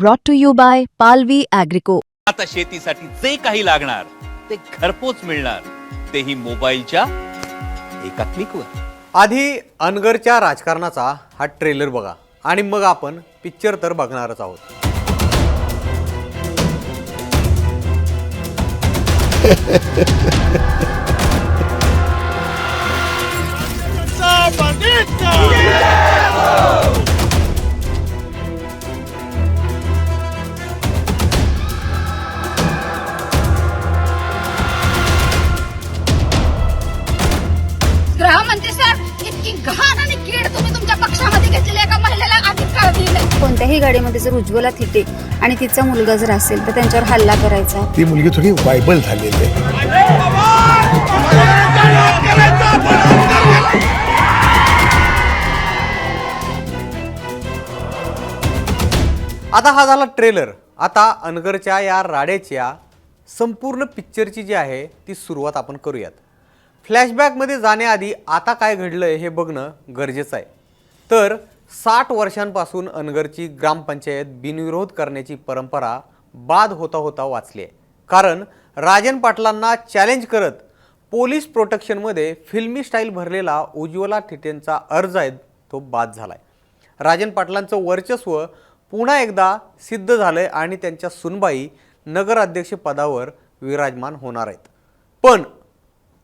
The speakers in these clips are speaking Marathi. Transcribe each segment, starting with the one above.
brought to you by Palvi Agrico. आता शेतीसाठी जे काही लागणार ते घरपोच मिळणार. तेही मोबाईलच्या एका क्लिकवर. आधी अनगरच्या राजकारणाचा हा ट्रेलर बघा आणि मग आपण पिक्चर तर बघणारच आहोत. कोणत्याही गाडीमध्ये जर उज्ज्वला थिटे आणि तिचा मुलगा जर असेल तर त्यांच्यावर हल्ला करायचा ती मुलगी थोडी वायबल झालेली आहे. आता हा झाला ट्रेलर. आता अनगरच्या या राड्याच्या संपूर्ण पिक्चरची जी आहे ती सुरुवात आपण करूयात. फ्लॅशबॅकमध्ये जाण्याआधी आता काय घडलं हे बघणं गरजेचं आहे. तर साठ वर्षांपासून अनगरची ग्रामपंचायत बिनविरोध करण्याची परंपरा बाद होता होता वाचली आहे. कारण राजन पाटलांना चॅलेंज करत पोलीस प्रोटेक्शनमध्ये फिल्मी स्टाईल भरलेला उज्ज्वला ठिटेंचा अर्ज आहे तो बाद झाला आहे राजन पाटलांचं वर्चस्व पुन्हा एकदा सिद्ध झालं आहे आणि त्यांच्या सुनबाई नगराध्यक्षपदावर विराजमान होणार आहेत. पण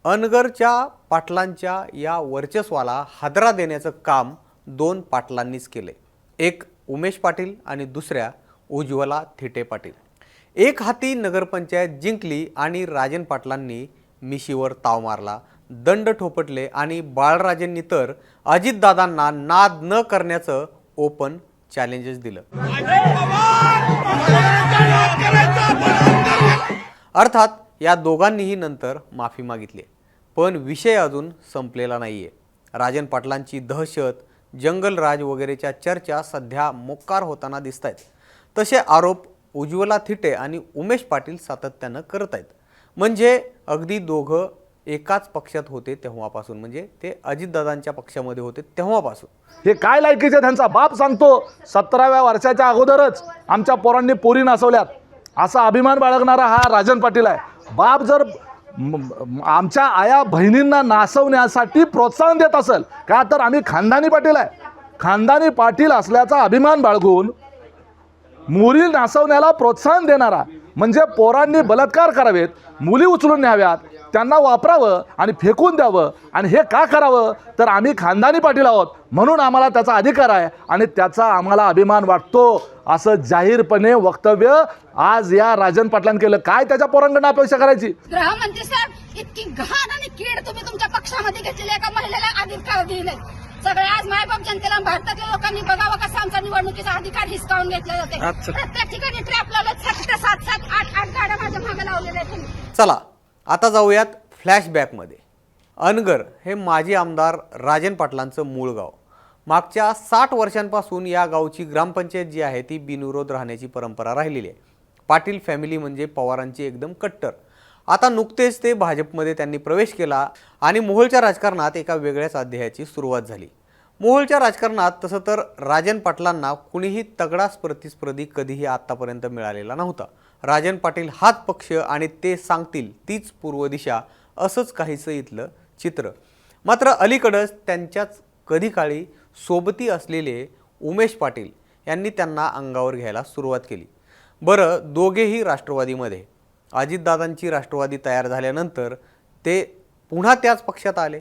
अनगरच्या पाटलांच्या या वर्चस्वाला हादरा देण्याचं काम दोन पाटलांनीच केले. एक उमेश पाटील आणि दुसऱ्या उज्ज्वला थिटे पाटील. एक हाती नगरपंचायत जिंकली आणि राजन पाटलांनी मिशीवर ताव मारला. दंड ठोपटले आणि बाळराजेंनी तर अजितदादांना नाद न करण्याचं ओपन चॅलेंजेस दिलं. अर्थात या दोघांनीही नंतर माफी मागितली. पण विषय अजून संपलेला नाहीये. राजन पाटलांची दहशत जंगलराज वगैरेच्या चर्चा सध्या मोक्कार होताना दिसत आहेत तसे आरोप उज्ज्वला थिटे आणि उमेश पाटील सातत्यानं करत आहेत म्हणजे अगदी दोघं एकाच पक्षात होते तेव्हापासून. म्हणजे ते अजितदादांच्या पक्षामध्ये होते तेव्हापासून. हे काय लायकीचे त्यांचा बाप सांगतो. सतराव्या वर्षाच्या अगोदरच आमच्या पोरांनी पोरी नसवल्यात. असा अभिमान बाळगणारा हा राजन पाटील आहे. बाप जर आमच्या आया बहिणींना नासवण्यासाठी प्रोत्साहन देत असेल. का तर आम्ही खानदानी पाटील आहे. खानदानी पाटील असल्याचा अभिमान बाळगून मुली नासवण्याला प्रोत्साहन देणारा म्हणजे पोरांनी बलात्कार करावेत मुली उचलून न्याव्यात त्यांना वापरावं आणि फेकून द्यावं. आणि हे का करावं? तर आम्ही खानदानी पाटील आहोत. म्हणून आम्हाला त्याचा अधिकार आहे आणि त्याचा आम्हाला अभिमान वाटतो. असं जाहीरपणे वक्तव्य आज या राजन पाटलांनी केलं. काय त्याच्या पोरांकडनं अपेक्षा करायची? गृहमंत्री साहेब इतकी घाण आणि कीड तुम्ही तुमच्या पक्षामध्ये घेतलेली एका महिलेला अधिक काळ दिले? सगळे आज मायबाप जनतेला भारतातल्या लोकांनी बघावं कसा आमचा निवडणुकीचा अधिकार हिसकावून घेतला जाते प्रत्येक ठिकाणी ट्रॅप लावलं सात सात आठ आठ गाड्या माझ्या मागे लावलेल्या चला आता जाऊयात फ्लॅशबॅकमध्ये. अनगर हे माजी आमदार राजन पाटलांचं मूळ गाव. मागच्या साठ वर्षांपासून या गावची ग्रामपंचायत जी आहे ती बिनविरोध राहण्याची परंपरा राहिलेली आहे. पाटील फॅमिली म्हणजे पवारांची एकदम कट्टर. आता नुकतेच ते भाजपमध्ये त्यांनी प्रवेश केला आणि मोहोळच्या राजकारणात एका वेगळ्याच अध्यायाची सुरुवात झाली. मोहोळच्या राजकारणात तसं तर राजन पाटलांना कुणीही तगडा प्रतिस्पर्धी कधीही आत्तापर्यंत मिळालेला नव्हता. राजन पाटील हाच पक्ष आणि ते सांगतील तीच पूर्व दिशा असंच काहीचं इथलं चित्र. मात्र अलीकडंच त्यांच्याच कधी काळी सोबती असलेले उमेश पाटील यांनी त्यांना अंगावर घ्यायला सुरुवात केली. बरं दोघेही राष्ट्रवादीमध्ये. अजितदादांची राष्ट्रवादी तयार झाल्यानंतर ते पुन्हा त्याच पक्षात आले.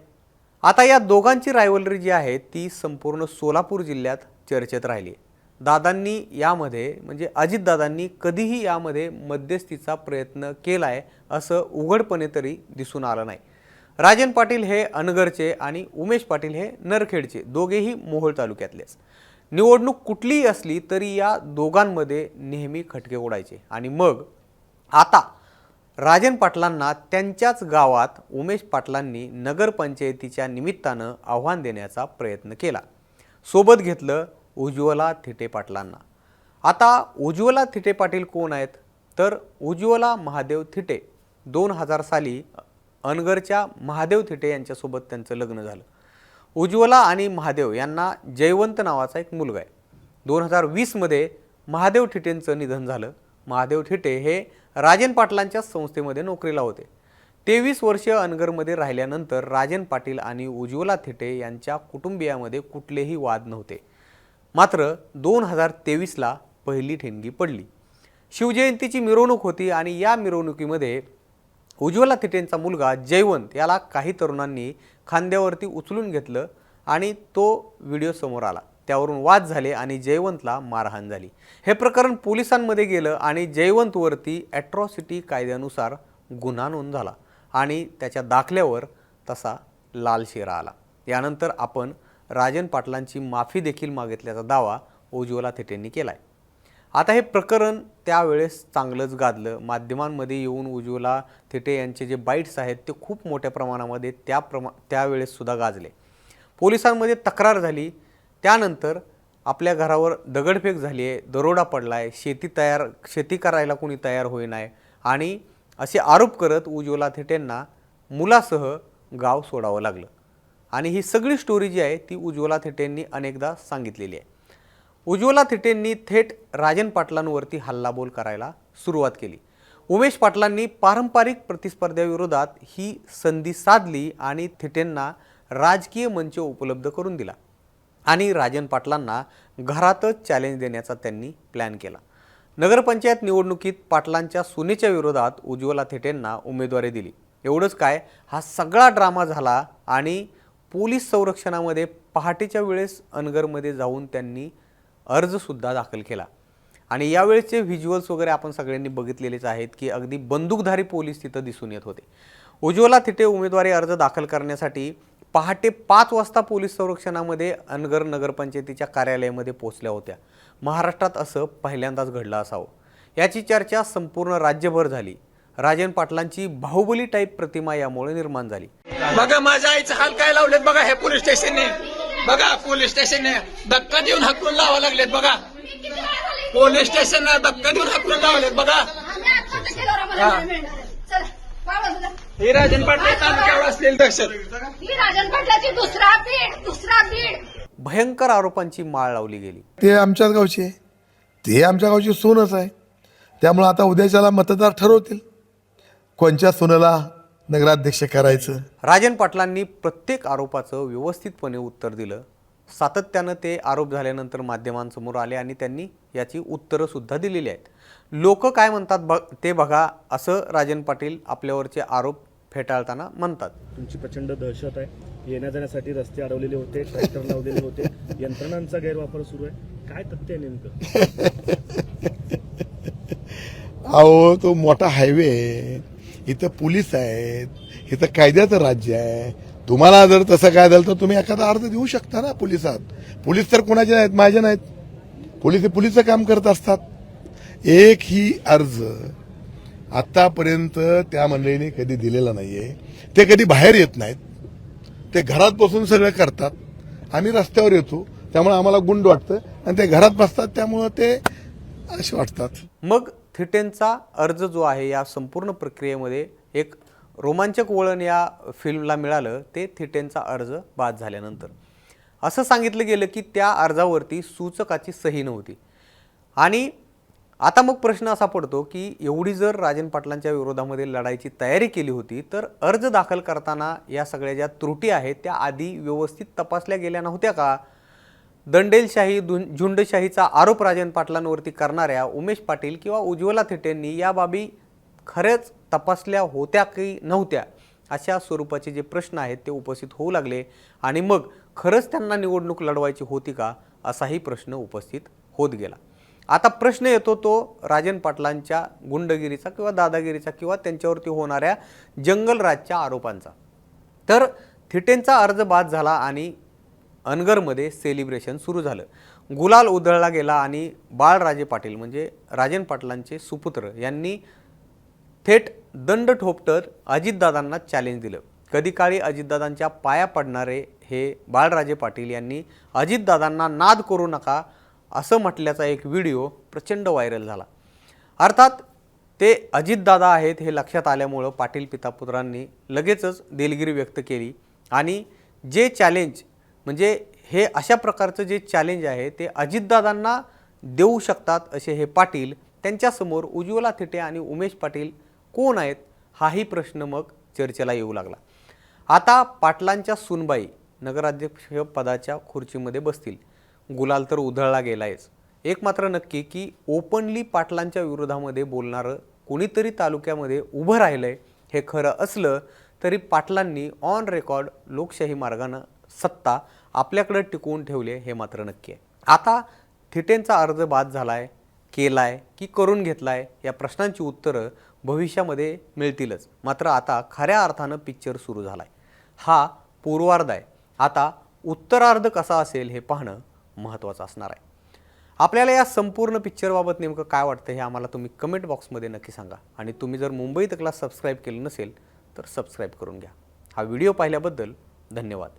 आता या दोघांची रायवलरी जी आहे ती संपूर्ण सोलापूर जिल्ह्यात चर्चेत राहिली आहे. दादांनी यामध्ये म्हणजे अजितदादांनी कधीही यामध्ये मध्यस्थीचा प्रयत्न केला आहे असं उघडपणे तरी दिसून आलं नाही. राजन पाटील हे अनगरचे आणि उमेश पाटील हे नरखेडचे दोघेही मोहोळ तालुक्यातलेच. निवडणूक कुठलीही असली तरी या दोघांमध्ये नेहमी खटके उडायचे आणि मग आता राजन पाटलांना त्यांच्याच गावात उमेश पाटलांनी नगरपंचायतीच्या निमित्तानं आव्हान देण्याचा प्रयत्न केला. सोबत घेतलं उज्ज्वला थिटे पाटलांना. आता उज्ज्वला थिटे पाटील कोण आहेत? तर उज्ज्वला महादेव थिटे. दोन हजार साली अनगरच्या महादेव थिटे यांच्यासोबत त्यांचं लग्न झालं. उज्ज्वला आणि महादेव यांना जयवंत नावाचा एक मुलगा आहे. दोन हजार वीसमध्ये महादेव ठिटेंचं निधन झालं. महादेव ठिटे हे राजन पाटलांच्या संस्थेमध्ये नोकरीला होते. तेवीस वर्षे अनगरमध्ये राहिल्यानंतर राजन पाटील आणि उज्ज्वला थिटे यांच्या कुटुंबियामध्ये कुठलेही वाद नव्हते. मात्र दोन हजार तेवीसला पहिली ठिणगी पडली. शिवजयंतीची मिरवणूक होती आणि या मिरवणुकीमध्ये उज्ज्वला थिटेंचा मुलगा जयवंत याला काही तरुणांनी खांद्यावरती उचलून घेतलं आणि तो व्हिडिओ समोर आला. त्यावरून वाद झाले आणि जयवंतला मारहाण झाली. हे प्रकरण पोलिसांमध्ये गेलं आणि जयवंतवरती ॲट्रॉसिटी कायद्यानुसार गुन्हा नोंद झाला आणि त्याच्या दाखल्यावर तसा लाल शेरा आला. यानंतर आपण राजन पाटलांची माफी देखील मागितल्याचा दावा उज्ज्वला थेटेंनी केला आहे आता हे प्रकरण त्यावेळेस चांगलंच गाजलं. माध्यमांमध्ये येऊन उज्ज्वला थेटे यांचे जे बाईट्स आहेत ते खूप मोठ्या प्रमाणामध्ये त्या प्रमा त्यावेळेससुद्धा गाजले. पोलिसांमध्ये तक्रार झाली. त्यानंतर आपल्या घरावर दगडफेक झाली आहे दरोडा पडला आहे शेती तयार शेती करायला कोणी तयार होईनाय आणि असे आरोप करत उज्ज्वला थेटेंना मुलासह गाव सोडावं लागलं. आणि ही सगळी स्टोरी जी आहे ती उज्ज्वला थेटेंनी अनेकदा सांगितलेली आहे. उज्ज्वला थेटेंनी थेट राजन पाटलांवरती हल्लाबोल करायला सुरुवात केली. उमेश पाटलांनी पारंपरिक प्रतिस्पर्ध्याविरोधात ही संधी साधली आणि थेटेंना राजकीय मंच उपलब्ध करून दिला. आणि राजन पाटलांना घरातच चॅलेंज देण्याचा त्यांनी प्लॅन केला. नगरपंचायत निवडणुकीत पाटलांच्या सुनेच्या विरोधात उज्ज्वला थेटेंना उमेदवारी दिली. एवढंच काय हा सगळा ड्रामा झाला आणि पोलीस संरक्षणामध्ये पहाटेच्या वेळेस अनगरमध्ये जाऊन त्यांनी अर्जसुद्धा दाखल केला. आणि यावेळेचे व्हिज्युअल्स वगैरे आपण सगळ्यांनी बघितलेलेच आहेत की अगदी बंदूकधारी पोलीस तिथं दिसून येत होते. उज्ज्वला थिटे उमेदवारी अर्ज दाखल करण्यासाठी पहाटे पाच वाजता पोलीस संरक्षणामध्ये अनगर नगरपंचायतीच्या कार्यालयामध्ये पोचल्या होत्या. महाराष्ट्रात असं पहिल्यांदाच घडलं असावं. याची चर्चा संपूर्ण राज्यभर झाली. राजन पाटलांची बाहुबली टाईप प्रतिमा यामुळे निर्माण झाली. बघा माझ्या आईचा हाल काय लावलेत बघा हे पोलीस स्टेशनने. बघा पोलीस स्टेशनने धक्का देऊन हाकलून लावा लागलेत बघा. पोलीस स्टेशनने धक्का देऊन हाकलून लावलेत बघा. हे. राजन पाटील तालुक्यावर असलेली दहशत. ही राजन पाटलाची दुसरा बीड दुसरा बीड. भयंकर आरोपांची माळ लावली गेली. ते आमच्याच गावचे आहे. ते आमच्या गावची सूनच आहे. त्यामुळं आता उद्याच्याला मतदार ठरवतील. कोणच्या सुनेला नगराध्यक्ष करायचं. राजन पाटलांनी प्रत्येक आरोपाचं व्यवस्थितपणे उत्तर दिलं. सातत्यानं ते आरोप झाल्यानंतर माध्यमांसमोर आले आणि त्यांनी याची उत्तरं सुद्धा दिलेली आहेत. लोक काय म्हणतात बघ ते बघा असं राजन पाटील आपल्यावरचे आरोप फेटाळताना म्हणतात. तुमची प्रचंड दहशत आहे. येण्या जाण्यासाठी रस्ते अडवलेले होते ट्रॅक्टर लावलेले होते. यंत्रणांचा गैरवापर सुरू आहे. काय तथ्य आहे नेमकं? अहो तो मोठा हायवे आहे. इथं पोलीस आहेत इथं कायद्याचं राज्य आहे. तुम्हाला जर तसं काय झालं तर तुम्ही एखादा अर्ज देऊ शकता ना पोलिसात. पोलीस तर कोणाचे नाहीत माझे नाहीत. पोलीस हे पोलीसचं काम करत असतात. एक ही अर्ज आतापर्यंत त्या मंडळीने कधी दिलेला नाहीये. ते कधी बाहेर येत नाहीत. ते घरात बसून सगळं करतात. आम्ही रस्त्यावर येतो. त्यामुळे आम्हाला गुंड वाटतं. आणि ते घरात बसतात. त्यामुळं ते असे वाटतात. मग थिटेनचा अर्ज जो आहे या संपूर्ण प्रक्रियेमध्ये एक रोमांचक वळण या फिल्मला मिळालं ते थिटेनचा अर्ज बाद झाल्यानंतर. असं सांगितलं गेलं की त्या अर्जावरती सूचकाची सही नव्हती. आणि आता मग प्रश्न असा पडतो की एवढी जर राजन पाटलांच्या विरोधामध्ये लढाईची तयारी केली होती तर अर्ज दाखल करताना या सगळ्या ज्या त्रुटी आहेत त्या आधी व्यवस्थित तपासल्या गेल्या नव्हत्या का? दंडेलशाही दुन- झुंडशाहीचा आरोप राजन पाटलांवरती करणाऱ्या उमेश पाटील किंवा उज्ज्वला थेटेंनी या बाबी खरंच तपासल्या होत्या की नव्हत्या? अशा स्वरूपाचे जे प्रश्न आहेत ते उपस्थित होऊ लागले. आणि मग खरंच त्यांना निवडणूक लढवायची होती का? असाही प्रश्न उपस्थित होत गेला. आता प्रश्न येतो तो राजन पाटलांच्या गुंडगिरीचा किंवा दादागिरीचा किंवा त्यांच्यावरती होणाऱ्या जंगलराजच्या आरोपांचा. तर थिटेंचा अर्ज बाद झाला आणि अनगरमध्ये सेलिब्रेशन सुरू झालं. गुलाल उधळला गेला आणि बाळराजे पाटील म्हणजे राजन पाटलांचे सुपुत्र यांनी थेट दंड ठोपटत अजितदादांना चॅलेंज दिलं. कधी काळी अजितदादांच्या पाया पडणारे हे बाळराजे पाटील यांनी अजितदादांना नाद करू नका असं म्हटल्याचा एक व्हिडिओ प्रचंड व्हायरल झाला. अर्थात ते अजितदादा आहेत हे लक्षात आल्यामुळं पाटील पितापुत्रांनी लगेचच दिलगिरी व्यक्त केली आणि जे चॅलेंज म्हणजे हे अशा प्रकारचं जे चॅलेंज आहे ते अजितदादांना देऊ शकतात असे हे पाटील त्यांच्यासमोर उज्ज्वला थिटे आणि उमेश पाटील कोण आहेत हाही प्रश्न मग चर्चेला येऊ लागला. आता पाटलांच्या सुनबाई नगराध्यक्ष पदाच्या खुर्चीमध्ये बसतील. गुलाल तर उधळला गेलायच. एक मात्र नक्की की ओपनली पाटलांच्या विरोधामध्ये बोलणारं कोणीतरी तालुक्यामध्ये उभं राहिलं आहे हे खरं असलं तरी पाटलांनी ऑन रेकॉर्ड लोकशाही मार्गानं सत्ता आपल्याकडे टिकवून ठेवली हे मात्र नक्की आहे. आता थिटेनचा अर्ज बाद झाला आहे केला आहे की करून घेतला आहे या प्रश्नांची उत्तरं भविष्यामध्ये मिळतीलच. मात्र आता खऱ्या अर्थानं पिक्चर सुरू झाला आहे हा पूर्वार्ध आहे. आता उत्तरार्ध कसा असेल हे पाहणं महत्त्वाचं असणार आहे. आपल्याला या संपूर्ण पिक्चरबाबत नेमकं काय वाटतं हे आम्हाला तुम्ही कमेंट बॉक्समध्ये नक्की सांगा. आणि तुम्ही जर मुंबई तकला सबस्क्राईब केलं नसेल तर सबस्क्राईब करून घ्या. हा व्हिडिओ पाहिल्याबद्दल धन्यवाद.